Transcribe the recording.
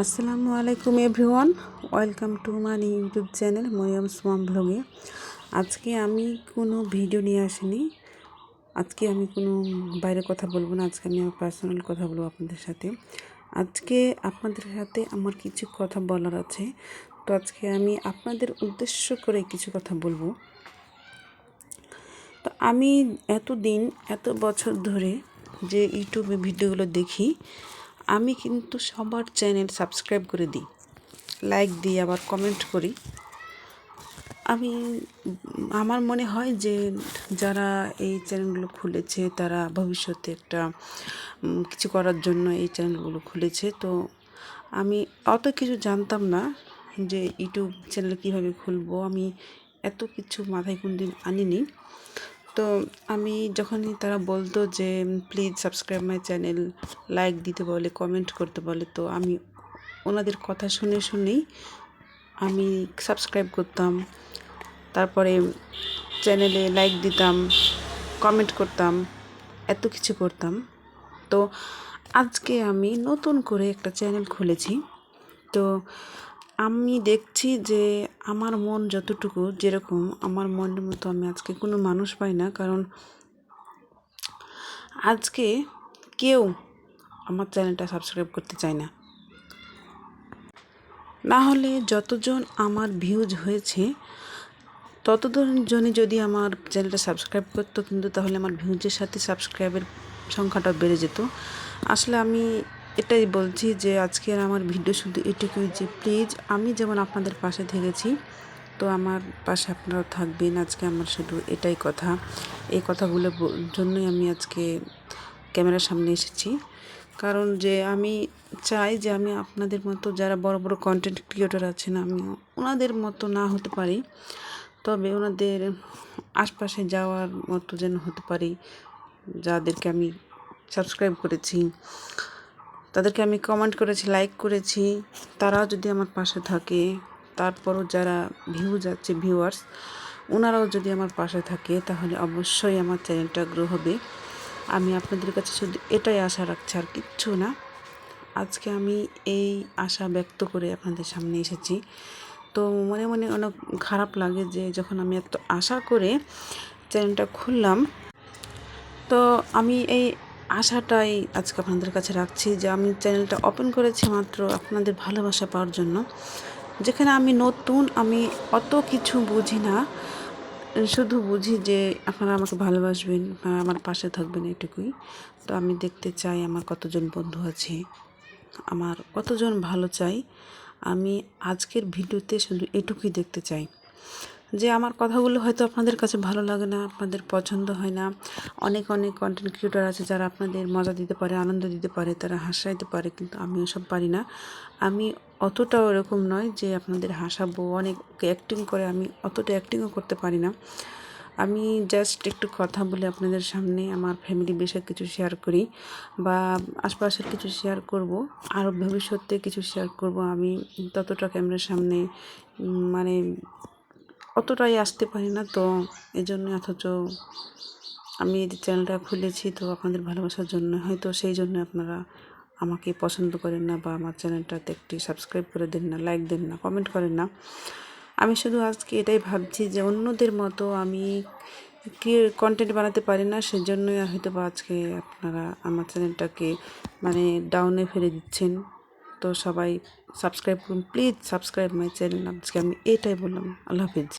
আসসালামু আলাইকুম everyone, welcome to মানি ইউটিউব চ্যানেল মরিয়ম সোয়াম ব্লগে। আজকে আমি কোনো ভিডিও নিয়ে আসিনি। আজকে আমি কোনো বাইরে কথা বলব না, আজকে আমি আমার পার্সোনাল কথা বলব আপনাদের সাথে। আজকে আপনাদের সাথে আমার কিছু কথা বলার আছে। তো আজকে আমি আপনাদের উদ্দেশ্য করে কিছু কথা বলব। তো আমি এতদিন, এত বছর ধরে যে ইউটিউবে ভিডিওগুলো দেখি আমি কিন্তু সবার চ্যানেল সাবস্ক্রাইব করে দিই। লাইক দিই, আবার কমেন্ট করি। আমি, আমার মনে হয় যে যারা এই চ্যানেলগুলো খুলেছে, তারা ভবিষ্যতে একটা কিছু করার জন্য এই চ্যানেলগুলো খুলেছে। তো আমি অত কিছু জানতাম না যে ইউটিউব চ্যানেল কীভাবে খুলবো। আমি এত কিছু মাথায় কোন দিন আনিনি। তো আমি যখনই তারা বলতো যে, please subscribe my channel, like দিতে বলে, কমেন্ট করতে বলে, তো আমি ওনাদের কথা শুনে শুনেই আমি সাবস্ক্রাইব করতাম। তারপরে চ্যানেলে লাইক দিতাম, কমেন্ট করতাম, এত কিছু করতাম। তো আজকে আমি নতুন করে একটা চ্যানেল খুলেছি। তো আমি দেখছি যে আমার মন যতটুকু যেরকম, আমার মনের মতো আমি আজকে কোনো মানুষ পাই না। কারণ আজকে কেউ আমার চ্যানেলটা সাবস্ক্রাইব করতে চায় না। না হলে যতজন আমার ভিউজ হয়েছে, ততজন জনে যদি আমার চ্যানেলটা সাবস্ক্রাইব করতো, কিন্তু তাহলে আমার ভিউজের সাথে সাবস্ক্রাইবের সংখ্যাটা বেড়ে যেত। আসলে আমি এটাই বলছি যে আজকের আমার ভিডিও শুধু এটুকুই যে প্লিজ আমি যেমন আপনাদের পাশে থেকেছি, তো আমার পাশে আপনারা থাকবেন। আজকে আমার শুধু এটাই কথা। এই কথাগুলো জন্যই আমি আজকে ক্যামেরার সামনে এসেছি। কারণ যে আমি চাই যে আমি আপনাদের মতো যারা বড় বড় কন্টেন্ট ক্রিয়েটর আছেন, আমি ওনাদের মতো না হতে পারি। তবে ওনাদের আশপাশে যাওয়ার মতো যেন হতে পারি, যাদেরকে আমি সাবস্ক্রাইব করেছি। তাদেরকে আমি কমেন্ট করেছি লাইক করেছি। তারাও যদি আমার পাশে থাকে, তারপরও যারা ভিউ যাচ্ছে ভিউয়ার্স ওনারাও যদি আমার পাশে থাকে, তাহলে অবশ্যই আমার চ্যানেলটা গ্রো হবে। আমি আপনাদের কাছে শুধু এটাই আশা রাখছি, আর কিচ্ছু না। আজকে আমি এই আশা ব্যক্ত করে আপনাদের সামনে এসেছি। তো মনে মনে অনেক খারাপ লাগে যে যখন আমি এত আশা করে চ্যানেলটা খুললাম, তো আমি এই আশাটাই আজকে আপনাদের কাছে রাখছি যে আমি চ্যানেলটা ওপেন করেছি মাত্র আপনাদের ভালোবাসা পাওয়ার জন্য। যেখানে আমি নতুন, আমি অত কিছু বুঝি না। শুধু বুঝি যে আপনারা আমাকে ভালোবাসবেন আমার পাশে থাকবেন এটুকুই। তো আমি দেখতে চাই আমার কতজন বন্ধু আছে, আমার কতজন ভালো চাই। আমি আজকের ভিডিওতে শুধু এটুকুই দেখতে চাই। যে আমার কথাগুলো হয়তো আপনাদের কাছে ভালো লাগে না, আপনাদের পছন্দ হয় না। অনেক অনেক কন্টেন্ট ক্রিয়েটার আছে যারা আপনাদের মজা দিতে পারে, আনন্দ দিতে পারে, তারা হাসাইতে পারে, কিন্তু আমি ওসব পারি না। আমি অতটাও এরকম নয় যে আপনাদের হাসাবো, অনেক অ্যাক্টিং করে আমি অতটা অ্যাক্টিংও করতে পারি না। আমি জাস্ট একটু কথা বলে আপনাদের সামনে আমার ফ্যামিলি বিষয়ে কিছু শেয়ার করি বা আশপাশের কিছু শেয়ার করব, আর ভবিষ্যতে কিছু শেয়ার করব। আমি ততটা ক্যামেরার সামনে মানে অতটাই আসতে পারি না, তো এই জন্য অথচ আমি এই চ্যানেলটা খুলেছি তো আপনাদের ভালোবাসার জন্য। হয়তো সেই জন্য আপনারা আমাকে পছন্দ করেন না বা আমার চ্যানেলটাতে একটি সাবস্ক্রাইব করে দেন না, লাইক দেন না, কমেন্ট করেন না। আমি শুধু আজকে এটাই ভাবছি যে অন্যদের মতো আমি কি কন্টেন্ট বানাতে পারি না, সেজন্যই হয়তো বা আজকে আপনারা আমার চ্যানেলটাকে মানে ডাউনে ফেলে দিচ্ছেন। তো সবাই সাবস্ক্রাইব করুন প্লিজ সাবস্ক্রাইব মাই চ্যানেল আজকে আমি এটাই বললাম। আল্লাহ হাফিজ।